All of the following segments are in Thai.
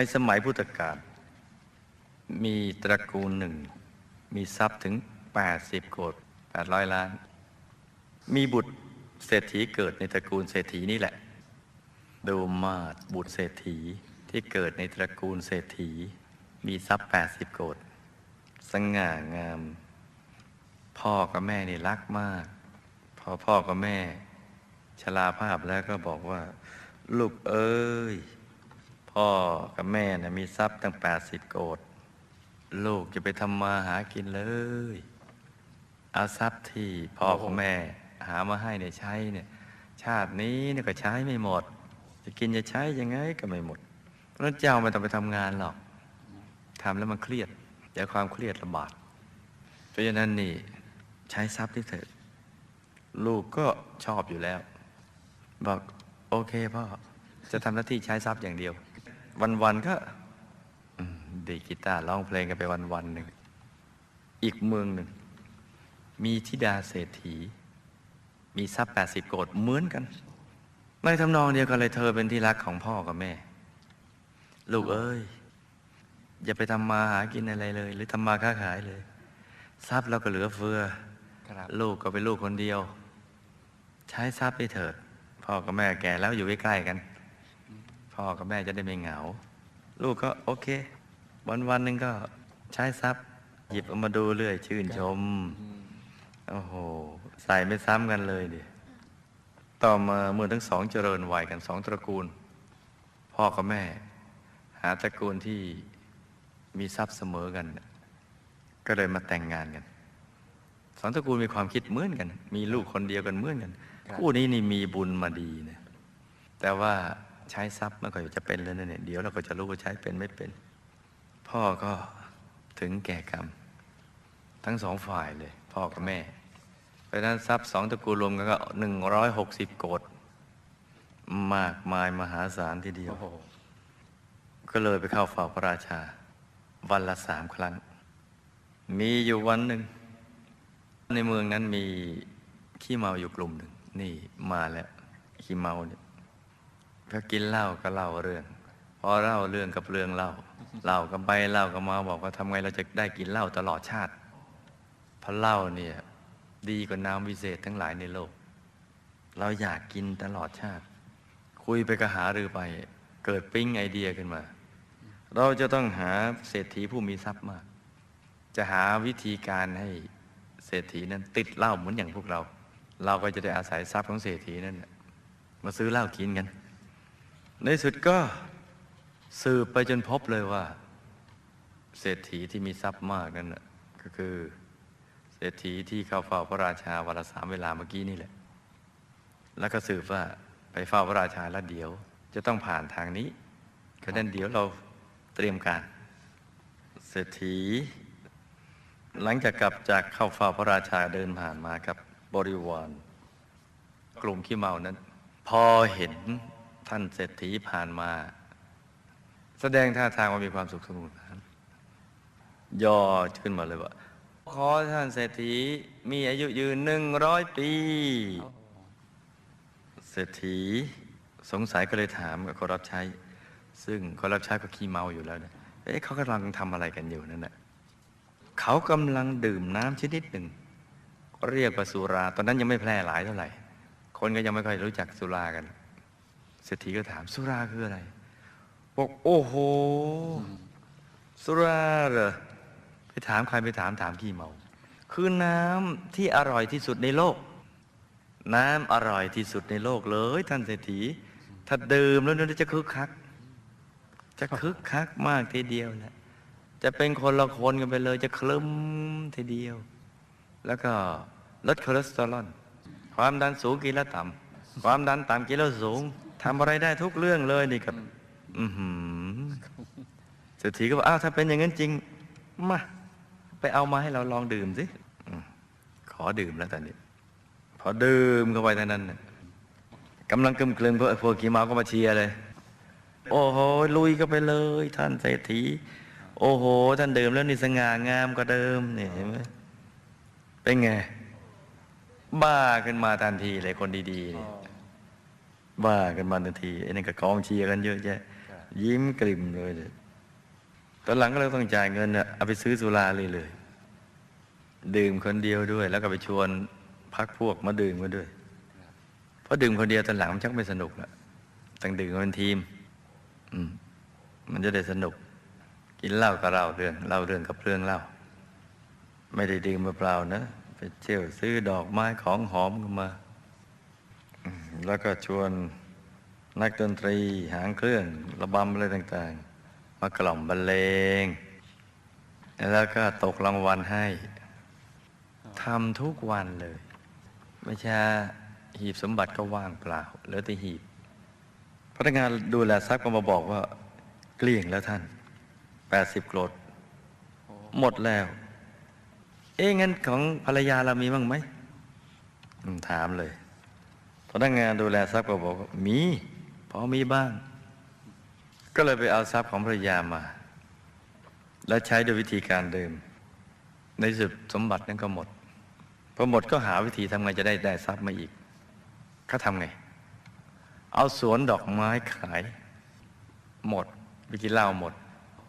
ในสมัยพุทธกาลมีตระกูลหนึ่ง มีทรัพย์ถึง 80 โกด800 ล้าน มีบุตรเศรษฐีเกิดในตระกูลเศรษฐีนี่แหละ ดูมาดบุตรเศรษฐีที่เกิดในตระกูลเศรษฐี มีทรัพย์ 80 โกดสง่างาม พ่อกับแม่นี่รักมาก พอพ่อกับแม่ ชราภาพแล้วก็บอกว่า ลูกเอ้ย พ่อกับแม่นะมีทรัพย์ตั้ง80โกดลูกจะไปทำมาหากินเลย เอาทรัพย์ที่พ่อกับแม่ หามาให้เนี่ยใช้เนี่ย ชาตินี้เนี่ยก็ใช้ไม่หมด จะกินจะใช้ยังไงก็ไม่หมด เพราะเจ้าไม่ต้องไปทำงานหรอกทำแล้วมันเครียดเดี๋ยวความเครียดระบาดเพราะฉะนั้นนี่ใช้ทรัพย์ที่เถิดลูกก็ชอบอยู่แล้ว บอกโอเคพ่อจะทำหน้าที่ใช้ทรัพย์อย่างเดียว วันๆก็อืมดีดกีตาร์ร้องเพลงกันไปวันๆหนึ่ง อีกเมืองหนึ่ง มีธิดาเศรษฐี มีทรัพย์แปดสิบโกดเหมือนกัน ในทำนองเดียวกันเลยเธอเป็นที่รักของพ่อกับแม่ ลูกเอ้ย อย่าไปทำมาหากินอะไรเลย หรือทำมาค้าขายเลย ทรัพย์เราก็เหลือเฟือครับลูกก็เป็นลูกคนเดียว ใช้ทรัพย์ไปเถิดพ่อกับแม่แก่แล้วอยู่ใกล้ๆกัน พ่อกับแม่จะได้ไม่เหงา ลูกก็โอเค วันวันๆหนึ่งก็ใช้ทรัพย์ หยิบเอามาดูเรื่อยชื่นชม โอ้โห ใส่ไม่ซ้ำกันเลยดิต่อมาเมื่อทั้งสองเจริญวัยกันสองตระกูล พ่อกับแม่ หาตระกูลที่มีทรัพย์เสมอกัน ก็เลยมาแต่งงานกันสองตระกูลมีความคิดเหมือนกัน มีลูกคนเดียวกันเหมือนกันครับคู่นี้นี่มีบุญมาดีนะแต่ว่า ใช้ทรัพย์ไม่ค่อยจะเป็นเลยนะเนี่ยเดี๋ยวเราก็จะรู้ว่าใช้เป็นไม่เป็น พ่อก็ถึงแก่กรรม ทั้งสองฝ่ายเลย พ่อกับแม่ เพราะฉะนั้นทรัพย์สองตระกูลรวมกันก็หนึ่งร้อยหกสิบโกดมากมายมหาศาลทีเดียวโอ้โหก็เลยไปเข้าเฝ้าพระราชา วันละสามครั้ง มีอยู่วันหนึ่ง ในเมืองนั้นมีขี้เมาอยู่กลุ่มหนึ่ง นี่มาแล้วขี้เมาเนี่ย พอกินเหล้าก็เล่าเรื่อง พอเล่าเรื่องกับเรื่องเล่าเล่ากันไปเล่ากันมาบอกว่าทำไงเราจะได้กินเหล้าตลอดชาติเพราะเหล้าเนี่ยดีกว่าน้ำวิเศษทั้งหลายในโลก เราอยากกินตลอดชาติ คุยไปก็หารือไป เกิดปิ๊งไอเดียขึ้นมา เราจะต้องหาเศรษฐีผู้มีทรัพย์มาก จะหาวิธีการให้เศรษฐีนั้นติดเหล้าเหมือนอย่างพวกเรา เราก็จะได้อาศัยทรัพย์ของเศรษฐีนั้นมาซื้อเหล้ากินกัน ในสุดก็สืบไปจนพบเลยว่า เศรษฐีที่มีทรัพย์มากนั้นก็คือ เศรษฐีที่เข้าเฝ้าพระราชาวันละสามเวลาเมื่อกี้นี่แหละ แล้วก็สืบว่าไปเฝ้าพระราชาแล้วเดี๋ยว จะต้องผ่านทางนี้เพราะฉะนั้นเดี๋ยวเราเตรียมการ เศรษฐี หลังจากกลับจากเข้าเฝ้าพระราชาเดินผ่านมากับบริวาร กลุ่มขี้เมานั้น พอเห็น ท่านเศรษฐีผ่านมา แสดงท่าทางว่ามีความสุขสนุกสนานย่อขึ้นมาเลยว่า ขอท่านเศรษฐีมีอายุยืนหนึ่งร้อยปี เศรษฐีสงสัยก็เลยถามกับคนรับใช้ ซึ่งคนรับใช้ก็ขี้เมาอยู่แล้วนะเอ๊ะเขากำลังทำอะไรกันอยู่นั่นแหละเขากำลังดื่มน้ำชนิดหนึ่ง เรียกว่าสุรา ตอนนั้นยังไม่แพร่หลายเท่าไหร่ คนก็ยังไม่ค่อยรู้จักสุรากัน เศรษฐีก็ถาม สุราคืออะไร บอก โอ้โห สุราเหรอไปถามใครไปถามถามขี้เมา คือน้ำที่อร่อยที่สุดในโลก น้ำอร่อยที่สุดในโลกเลย ท่านเศรษฐี ถ้าดื่มแล้วนี่จะคึกคัก จะคึกคักมากทีเดียวแหละจะเป็นคนละคนกันไปเลย จะเคลิ้มทีเดียว แล้วก็ลดคอเลสเตอรอลความดันสูงกินแล้วต่ำความดันต่ำกินแล้วสูง ทำอะไรได้ทุกเรื่องเลยนี่ครับ อือหือเศรษฐีก็บอกอ้าวถ้าเป็นอย่างนั้นจริง มา ไปเอามาให้เราลองดื่มสิอืมขอดื่มแล้วตอนนี้ พอดื่มเข้าไปเท่านั้นน่ะกำลังกึมกลึงพวกพวกขี่เมาก็มาเชียร์เลย โอ้โหลุยก็ไปเลย ท่านเศรษฐี โอ้โห ท่านดื่มแล้วนี่สง่างามกว่าเดิมนี่เห็นไหมเป็นไง บ้าขึ้นมาทันทีเลยคนดีๆนี่ บ้ากันมาทันทีไอ้นี่ก็กองเชียร์กันเยอะแยะยิ้มกลิ่มเลยเนี่ยตอนหลังก็เลยต้องจ่ายเงินน่ะเอาไปซื้อสุราเลยเลย ดื่มคนเดียวด้วย แล้วก็ไปชวนพักพวกมาดื่มกันด้วยเพราะดื่มคนเดียวตอนหลังมันชักไม่สนุกละต้องดื่มกันเป็นทีม อืม มันจะได้สนุก กินเหล้าก็เล่าเรื่องเล่าเรื่องกับเรื่องเล่า ไม่ได้ดื่มเปล่าๆนะไปเที่ยวซื้อดอกไม้ของหอมกันมาอืม แล้วก็ชวนนักดนตรีหางเครื่องระบำอะไรต่างๆ มากล่อมบรรเลง แล้วก็ตกรางวัลให้ทำทุกวันเลยไม่ใช่หีบสมบัติก็ว่างเปล่าเหลือแต่หีบพนักงานดูแลทรัพย์ก็มาบอกว่า เกลี้ยงแล้วท่าน80โกรดหมดแล้ว เอ๊ะงั้นของภรรยาเรามีบ้างไหมถามเลย พนักงานดูแลทรัพย์ก็บอกมีพอมีบ้าง ก็เลยไปเอาทรัพย์ของภรรยามา แล้วใช้ด้วยวิธีการเดิม ในสุดสมบัตินั้นก็หมดพอหมดก็หาวิธีทำไงจะได้ได้ทรัพย์มาอีกเขาทำไง เอาสวนดอกไม้ขาย หมดไปกินเหล้าหมด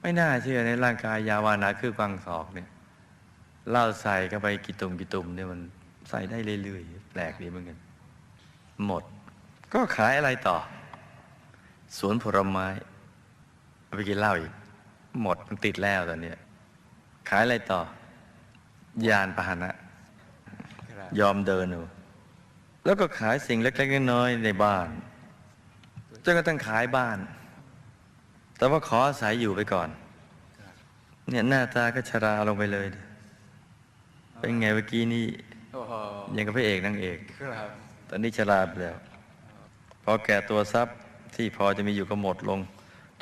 ไม่น่าเชื่อในร่างกายยาวานาคือกวางศอกเนี่ยเหล้าใส่เข้าไปกี่ตุ่มกี่ตุ่มเนี่ยมันใส่ได้เรื่อยๆแปลกดีเหมือนกัน หมด ก็ขายอะไรต่อ สวนผลไม้เอาไปกินเหล้าอีก หมดมันติดแล้วตอนเนี้ยขายอะไรต่อ ยานพาหนะ ยอมเดินเอาแล้วก็ขายสิ่งเล็กๆน้อยๆในบ้านจนกระทั่งขายบ้าน แต่ว่าขออาศัยอยู่ไปก่อน เนี่ยหน้าตาก็ชราลงไปเลย เป็นไงเมื่อกี้นี่โอ้โหยังกับพระเอกนางเอกครับ ตอนนี้ชราไปแล้ว พอแก่ตัวทรัพย์ที่พอจะมีอยู่ก็หมดลง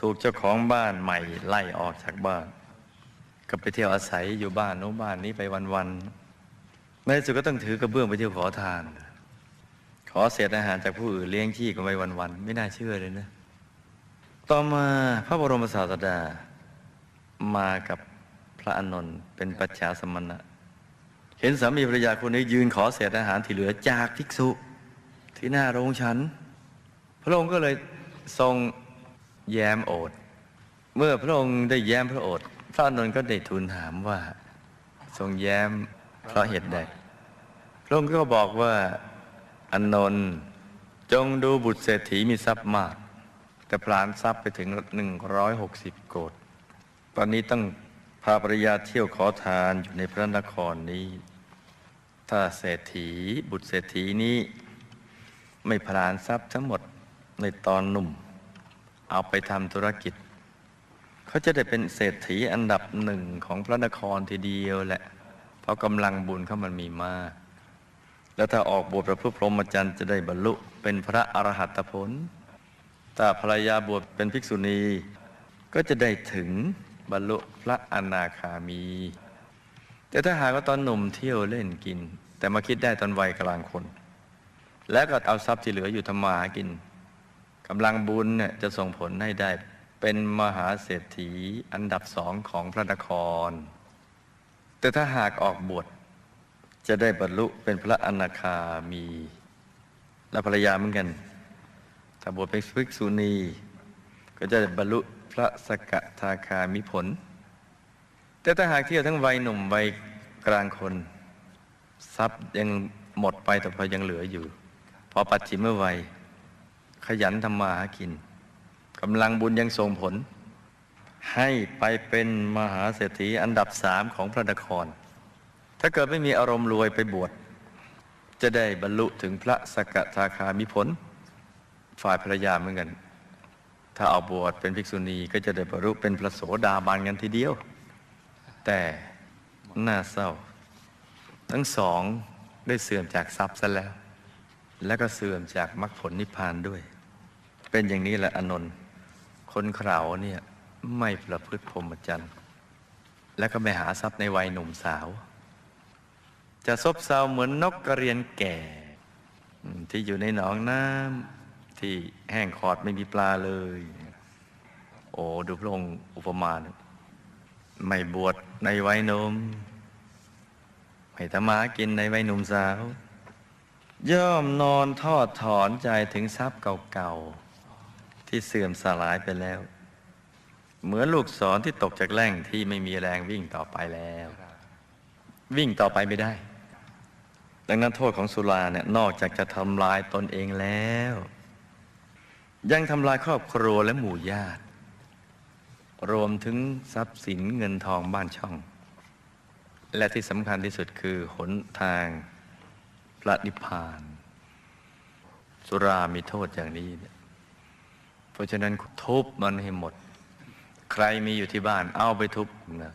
ถูกเจ้าของบ้านใหม่ไล่ออกจากบ้าน ก็ไปเที่ยวอาศัยอยู่บ้านโน้นบ้านนี้ไปวันๆในที่สุดก็ต้องถือกระเบื้องไปเที่ยวขอทาน ขอเศษอาหารจากผู้อื่นเลี้ยงชีพกันไปวันๆไม่น่าเชื่อเลยนะ ต่อมาพระบรมศาสดา มากับพระอานนท์เป็นปัจฉาสมณะเห็นสามีภรรยาคนนี้ยืนขอเศษอาหารที่เหลือจากภิกษุ ที่หน้าโรงฉัน พระองค์ก็เลยทรงแย้มโอษฐ์เมื่อพระองค์ได้แย้มพระโอษฐ์พระอนนท์ก็ได้ทูลถามว่า ทรงแย้มเพราะเหตุใด พระองค์ก็บอกว่าอนนท์จงดูบุตรเศรษฐีมีทรัพย์มาก แต่พลานทรัพย์ไปถึง 160 โกดตอนนี้ต้องพาภรรยาเที่ยวขอทานอยู่ในพระนครนี้ ถ้าเศรษฐีบุตรเศรษฐีนี้ ไม่พลานทรัพย์ทั้งหมดในตอนหนุ่ม เอาไปทำธุรกิจ เขาจะได้เป็นเศรษฐีอันดับหนึ่งของพระนครทีเดียวแหละ เพราะกำลังบุญเขามันมีมาก แล้วถ้าออกบวชประพฤติพรหมจรรย์จะได้บรรลุเป็นพระอรหัตผลถ้าภรรยาบวชเป็นภิกษุณี ก็จะได้ถึงบรรลุพระอนาคามี แต่ถ้าหากว่าตอนหนุ่มเที่ยวเล่นกิน แต่มาคิดได้ตอนวัยกลางคน แล้วก็เอาทรัพย์ที่เหลืออยู่ทำมาหากินกำลังบุญเนี่ยจะส่งผลให้ได้เป็นมหาเศรษฐีอันดับสองของพระนคร แต่ถ้าหากออกบวชจะได้บรรลุเป็นพระอนาคามี และภรรยาเหมือนกัน ถ้าบวชเป็นภิกษุณี ก็จะบรรลุพระสกทาคามิผล แต่ถ้าหากเที่ยวทั้งวัยหนุ่มวัยกลางคน ทรัพย์ยังหมดไปแต่พอยังเหลืออยู่ อปัจฉิมวัย ขยันทำมาหากินกำลังบุญยังส่งผล ให้ไปเป็นมหาเศรษฐีอันดับสามของพระนคร ถ้าเกิดไม่มีอารมณ์รวยไปบวชจะได้บรรลุถึงพระสกทาคามิผล ฝ่ายภรรยาเหมือนกัน ถ้าเอาบวชเป็นภิกษุณีก็จะได้บรรลุเป็นพระโสดาบันกันทีเดียว แต่น่าเศร้า ทั้งสองได้เสื่อมจากทรัพย์ซะแล้ว และก็เสื่อมจากมรรคผลนิพพานด้วย เป็นอย่างนี้แหละอนนท์คนเขาเนี่ยไม่ประพฤติพรหมจรรย์และก็ไม่หาทรัพย์ในวัยหนุ่มสาว จะซบเซาเหมือนนกกระเรียนแก่ ที่อยู่ในหนองน้ำที่แห้งขอดไม่มีปลาเลย โอ้ดูพระองค์อุปมานะไม่บวชในวัยหนุ่มไม่ทำมาหากินในวัยหนุ่มสาว ย่อมนอนทอดถอนใจถึงทรัพย์เก่าๆ ที่เสื่อมสลายไปแล้ว เหมือนลูกศรที่ตกจากแหล่งที่ไม่มีแรงวิ่งต่อไปแล้ว วิ่งต่อไปไม่ได้ ดังนั้นโทษของสุราเนี่ยนอกจากจะทำลายตนเองแล้ว ยังทำลายครอบครัวและหมู่ญาติ รวมถึงทรัพย์สินเงินทองบ้านช่อง และที่สำคัญที่สุดคือหนทาง ระนิพพาน สุรามีโทษอย่างนี้ เพราะฉะนั้นทุบมันให้หมด ใครมีอยู่ที่บ้านเอาไปทุบนะ